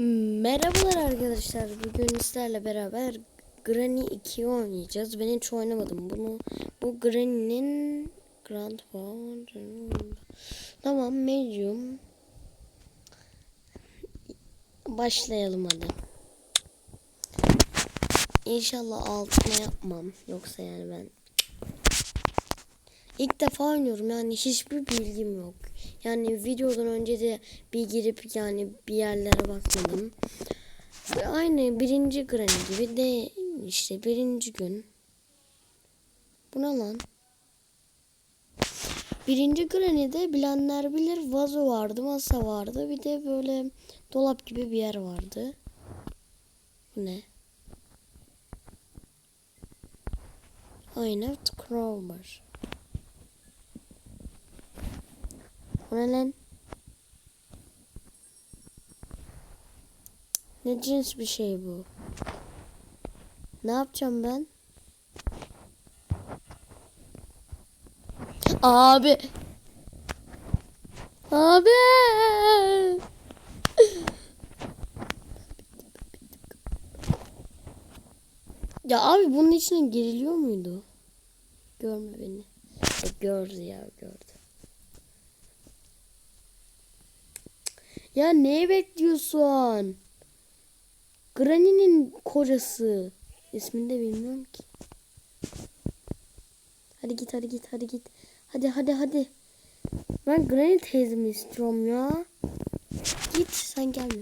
Merhabalar arkadaşlar. Bugün sizlerle beraber Granny 2 oynayacağız. Ben hiç oynamadım bunu. Bu Granny'nin Grand Tamam, medium. Başlayalım hadi. İnşallah altına yapmam. Yoksa yani ben İlk defa oynuyorum yani hiçbir bilgim yok. Yani videodan önce de bir girip yani bir yerlere bakmadım. Ve Aynı birinci Granny gibi de işte birinci gün. Bu ne lan? Birinci Granny'de bilenler bilir vazo vardı, masa vardı. Bir de böyle dolap gibi bir yer vardı. Bu ne? Aynen crowbar. O ne? Ne cins bir şey bu? Ne yapacağım ben? Abi. Abi. Ya abi bunun içine giriliyor muydu? Görme beni. E, gördü ya gördü. Ya neyi bekliyorsun? Granny'nin kocası. İsmini de bilmiyorum ki. Hadi git hadi git hadi git. Hadi hadi hadi. Ben Granny teyzemi istiyorum ya. Git sen gelme.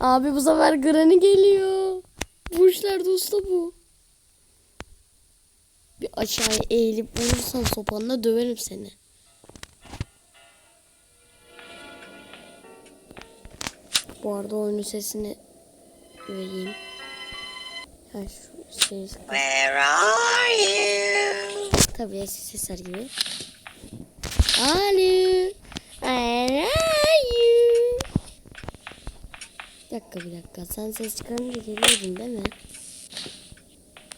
Abi bu sefer Granny geliyor. Bu işler dosta bu. Bir aşağıya eğilip vurursan sopanla döverim seni. Bu arada oyunun sesini vereyim. Ha şu şey. Where are you? Tabii eski sesler gibi. Alo. Where are you? Bir dakika bir dakika. Sen ses çıkarınca geliyordun değil mi?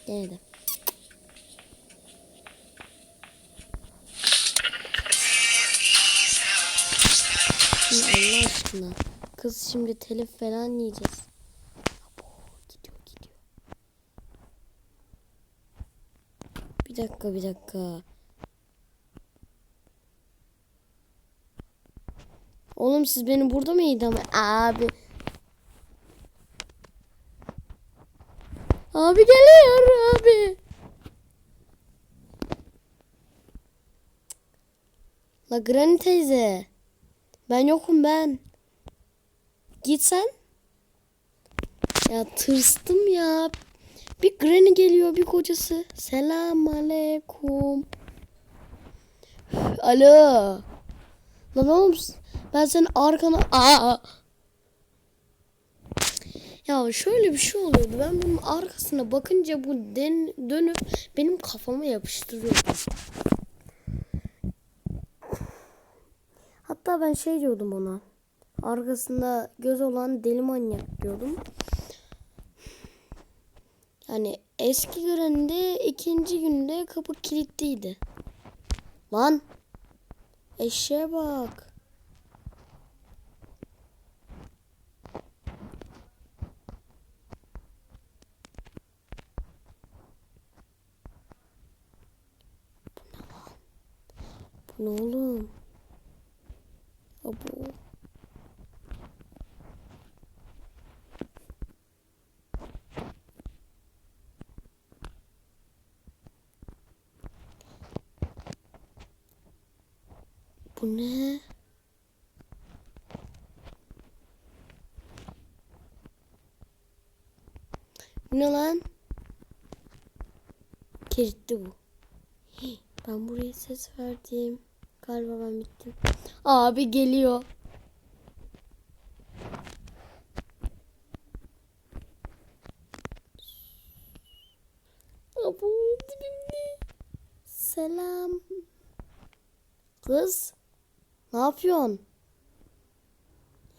Gene de. Allah aşkına. Kız şimdi telif falan yiyeceğiz. Abo, gidiyor gidiyor. Bir dakika bir dakika. Oğlum siz beni burada mı idam Abi. Abi geliyor abi. La Granny teyze. Ben yokum ben. Git sen. Ya tırstım ya. Bir Granny geliyor bir kocası. Selam aleyküm. Alo. Lan oğlum ben senin arkana... Aa. Ya şöyle bir şey oluyordu. Ben bunun arkasına bakınca bu den, dönüp benim kafama yapıştırıyordu. Hatta ben şey diyordum ona. Arkasında göz olan deli manyak diyordum. Yani eski görende ikinci günde kapı kilitliydi. Lan. Eşeğe bak. Bu ne oğlum? Abo. Bu ne? Bu ne lan? Kilitli bu. Ben buraya ses verdim. Galiba ben bittim. Abi geliyor. Selam. Kız. Ne yapıyorsun?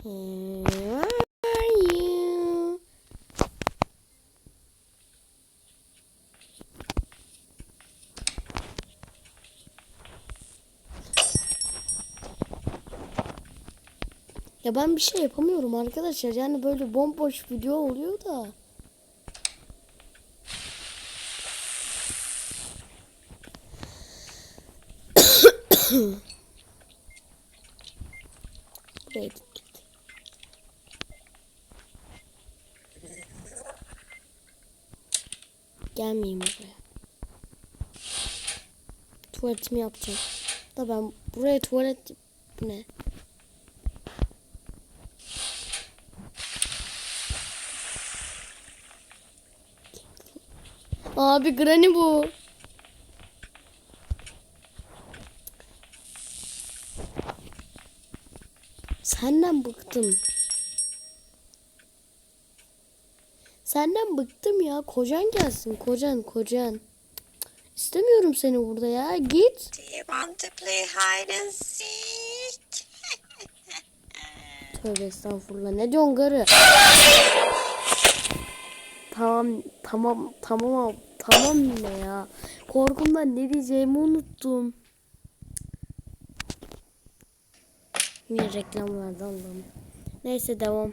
Where are you? Ya ben bir şey yapamıyorum arkadaşlar. Yani böyle bomboş video oluyor da. Hmm. git git. Gelmeyeyim buraya. Tuvaletimi yapacağım. Da ben buraya tuvalet bu ne? Abi Granny bu. Senden bıktım. Senden bıktım ya. Kocan gelsin. Kocan, kocan. İstemiyorum seni burada ya. Git. Do you want to play hide and seek? Tövbe estağfurullah. Ne diyorsun garı? tamam, tamam, tamam, tamam yine ya. Korkumdan ne diyeceğimi unuttum. Yine reklam verdi Allah'ım. Neyse devam.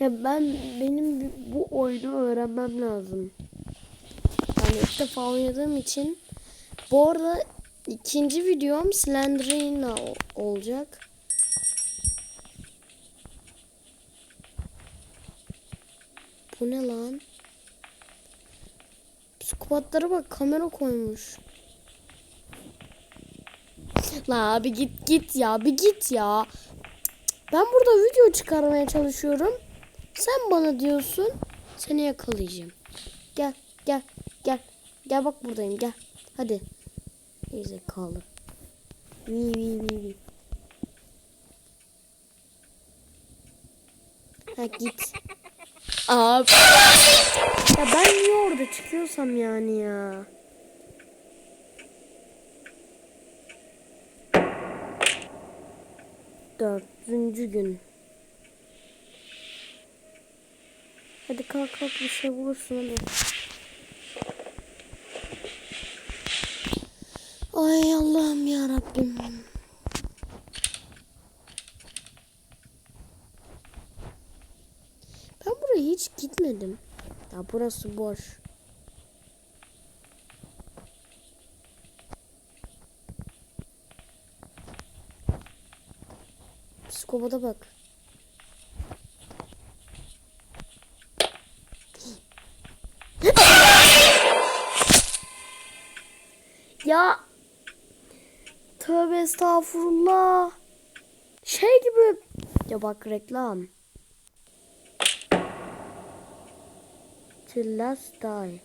Ya ben benim bu oyunu öğrenmem lazım. Yani ilk defa oynadığım için bu arada ikinci videom Slenderina olacak. Bu ne lan? Psikopatlara bak kamera koymuş. La abi git git ya bir git ya. Ben burada video çıkarmaya çalışıyorum. Sen bana diyorsun. Seni yakalayacağım. Gel gel gel. Gel bak buradayım gel. Hadi. İyi zekalı. Vi vi vi vi. Ha git. Abi. Ya ben niye orada çıkıyorsam yani ya. Dördüncü gün. Hadi kalk kalk bir şey bulursun hadi. Ay Allah'ım ya Rabbim. Ben buraya hiç gitmedim. Ya burası boş. Psikopata bak. Ya Tövbe estağfurullah. Şey gibi. Ya bak reklam. Till last die.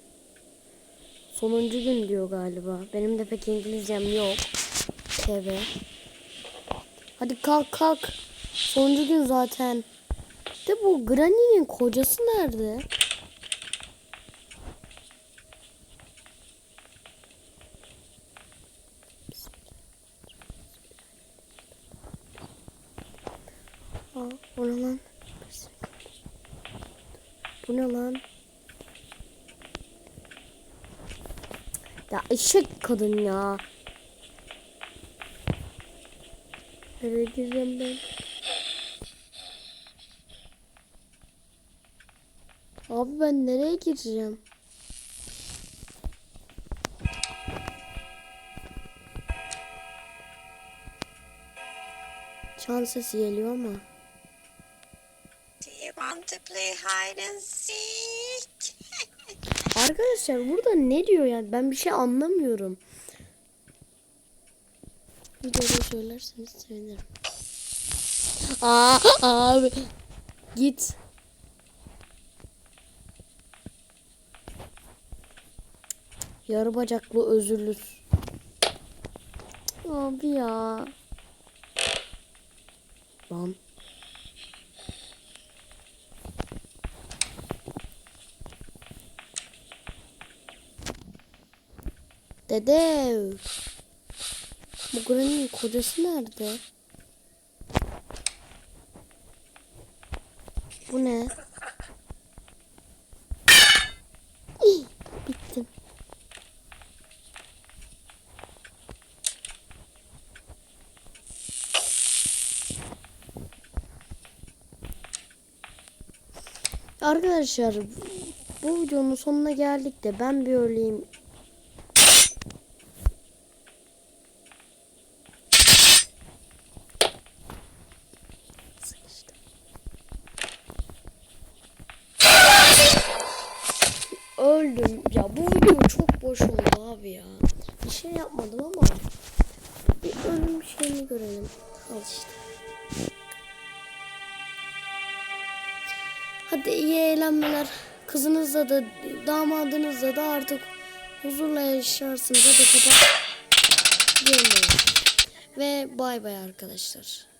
Sonuncu gün diyor galiba. Benim de pek İngilizcem yok. TV. Hadi kalk kalk. Sonuncu gün zaten. De bu Granny'nin kocası nerede? Aa, o ne lan? Bu ne lan? Ya eşek kadın ya. Nereye gireceğim ben? Abi ben nereye gireceğim? Çan sesi geliyor ama. Do you want to play hide and seek? Arkadaşlar burada ne diyor yani ben bir şey anlamıyorum. Videoda söylerseniz sevinirim. Aa abi git. Yarı bacaklı özürlü. Abi ya. Lan. Dede. Bu Granny'nin kocası nerede? Bu ne? Bittim. Arkadaşlar bu videonun sonuna geldik de ben bir öleyim boş oldu abi ya. Bir şey yapmadım ama bir ölüm şeyini görelim. Al işte. Hadi iyi eğlenmeler. Kızınızla da damadınızla da artık huzurla yaşarsınız. Hadi kapat. Ve bay bay arkadaşlar.